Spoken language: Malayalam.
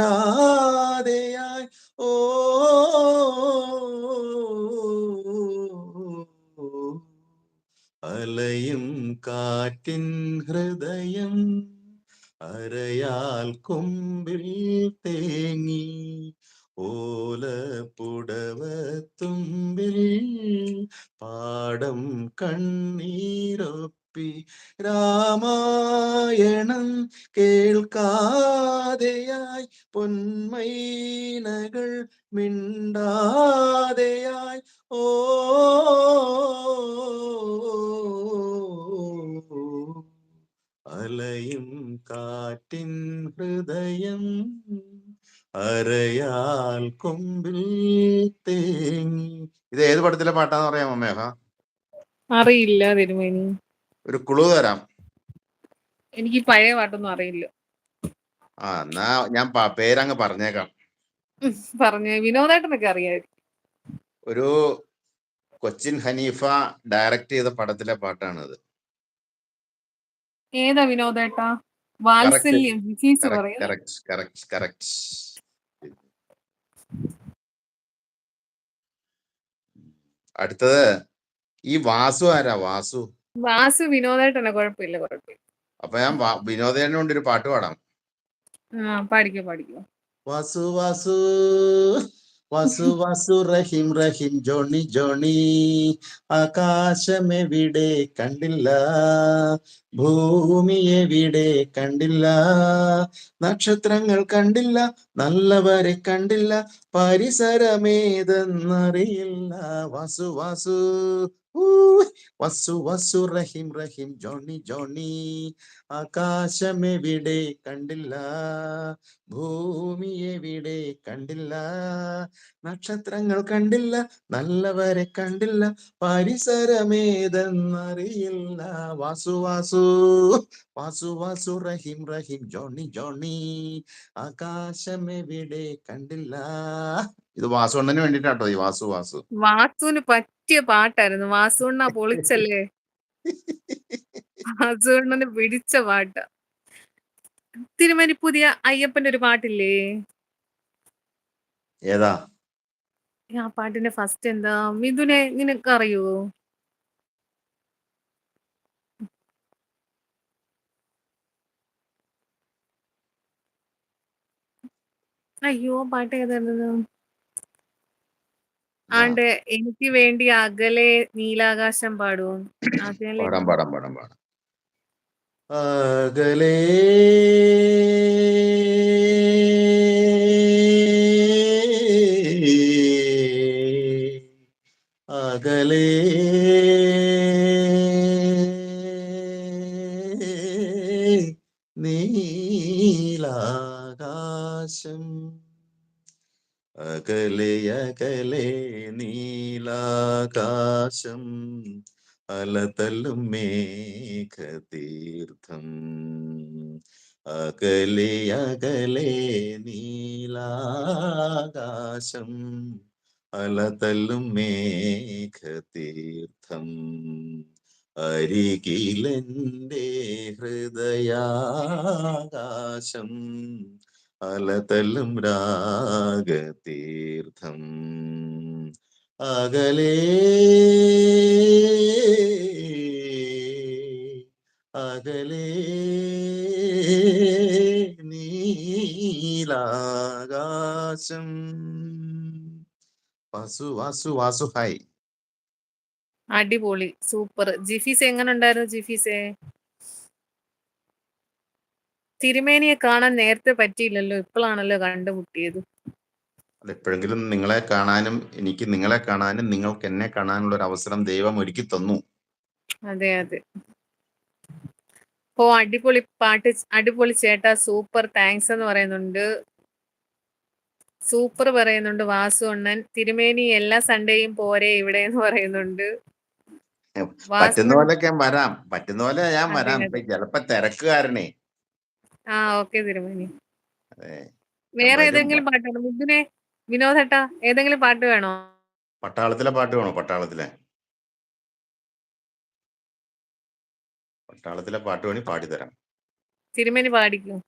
മിണ്ടാതെയായി ഓ. അലയും കാറ്റിൻ ഹൃദയം അരയാൽ കൊമ്പിൽ തേങ്ങി. ഓലപ്പുടവത്തുമ്പിൽ പാടം കണ്ണീരൊപ്പി രാമായണം കേൾക്കാതെയായി പൊന്മൈനകൾ മിണ്ടാതെയായി. ഓ അലയും കാറ്റിൻ ഹൃദയം അരയാൽ കൊമ്പിൽ തേങ്ങി. ഇത് ഏത് പടത്തിലെ പാട്ടാന്ന് പറയാമോ മേഘ? അറിയില്ല തിരുമേനി. ഒരു കുളു തരാം. എനിക്ക് പഴയ പാട്ടൊന്നും അറിയില്ല. ആ എന്നാ ഞാൻ പേരങ്ങ് പറഞ്ഞേക്കാം. പറഞ്ഞ. വിനോദേട്ടനൊക്കെ അറിയാമായിരിക്കും. ഒരു കൊച്ചിൻ ഹനീഫ ഡയറക്ട് ചെയ്ത പടത്തിലെ പാട്ടാണിത്. ഏതാ വിനോദേട്ടാ? വാത്സല്യം. അടുത്തത് ഈ വാസു ആരാ? വാസു. വാസു വിനോദേട്ടനെ കുഴപ്പമില്ല കുഴപ്പമില്ല. അപ്പൊ ഞാൻ വിനോദേനെ കൊണ്ട് ഒരു പാട്ട് പാടാം. പാടിക്കോ പാടിക്കോ. വാസു വാസു വാസു വാസു റഹിം റഹിം ജോണി ജോണി ആകാശമെവിടെ കണ്ടില്ല ഭൂമി എവിടെ കണ്ടില്ല നക്ഷത്രങ്ങൾ കണ്ടില്ല നല്ലവരെ കണ്ടില്ല പരിസരമേതെന്നറിയില്ല. വാസു വാസു ഊ, വസു വസു റഹിം റഹിം ജോണി ജോണി ആകാശമെവിടെ കണ്ടില്ല? ഭൂമി എവിടെ കണ്ടില്ല? നക്ഷത്രങ്ങൾ കണ്ടില്ല? നല്ലവരെ കണ്ടില്ല? പരിസരമേതെന്നറിയില്ല? വാസു വാസു. വാസു വാസു റഹിം റഹിം ജോണി ജോണി ആകാശമെവിടെ കണ്ടില്ല. ഇത് വാസുണ്ണന് വേണ്ടിട്ടാട്ടോ ഈ വാസു വാസു. വാസുവിന് പറ്റിയ പാട്ടായിരുന്നു. വാസുണ്ണ പൊളിച്ചല്ലേ? വാസുണ്ണന് പിടിച്ച പാട്ട്. തിരുമേനി പുതിയ അയ്യപ്പന്റെ ഒരു പാട്ടില്ലേ? ഏതാ? ആ പാട്ടിന്റെ ഫസ്റ്റ് എന്താ? മിഥുനെ നിനക്ക് അറിയോ അയ്യോ പാട്ട് ഏതായിരുന്നു? ആണ്ട് എനിക്ക് വേണ്ടി അകലെ നീലാകാശം പാടും അതല്ലേ പാടാം പാടാം പാടാം പാടാം. അകലേ അകലേ നീലാകാശം അകലെ അകലെ നീലാകാശം അലതല്ലും മേഘതീർത്ഥം. അകലെ അകലെ നീലാകാശം അലതല്ലും മേഘതീർത്ഥം. അരികിലെന്റെ ഹൃദയാകാശം അലതല്ലും രാഗതീർത്ഥം. അകലേ അകലേ നീലാകാശം. വാസു വാസു വാസു ഹായ്. അടിപൊളി സൂപ്പർ. ജിഫീസ് എങ്ങനെ ഉണ്ടായിരുന്നു ജിഫീസെ? തിരുമേനിയെ കാണാൻ നേരത്തെ പറ്റിയില്ലല്ലോ. ഇപ്പോഴാണല്ലോ കണ്ടുമുട്ടിയത്. അല്ല എപ്പോഴെങ്കിലും നിങ്ങളെ കാണാനും എനിക്ക് നിങ്ങളെ കാണാനും നിങ്ങൾക്ക് എന്നെ കാണാനുള്ള ഒരു അവസരം ദൈവം ഒരുക്കി തന്നു. അതെ അതെ. ഓ അടിപൊളി പാട്ട് അടിപൊളി ചേട്ടാ സൂപ്പർ താങ്ക്സ് എന്ന് പറയുന്നുണ്ട്. സൂപ്പർ പറയുന്നുണ്ട് വാസു അണ്ണൻ. തിരുമേനി എല്ലാ സൺഡേയും പോരെ ഇവിടെ എന്ന് പറയുന്നുണ്ട്. പറ്റുന്ന പോലെ ഞാൻ വരാം. പറ്റുന്ന പോലെ ഞാൻ വരാം. ചിലപ്പോ തിരക്കുകാരനെ. ആ ഓക്കെ തിരുമേനി. അതെ. വേറെ ഏതെങ്കിലും പാട്ട് വേണോ മുദ്ദിനെ വിനോദേട്ടാ ഏതെങ്കിലും പാട്ട് വേണോ? പട്ടാളത്തിലെ പാട്ട് വേണോ? പട്ടാളത്തിലെ. പട്ടാളത്തിലെ പാട്ട് വേണി പാടിത്തരാം. തിരുമേനി പാടിക്കും?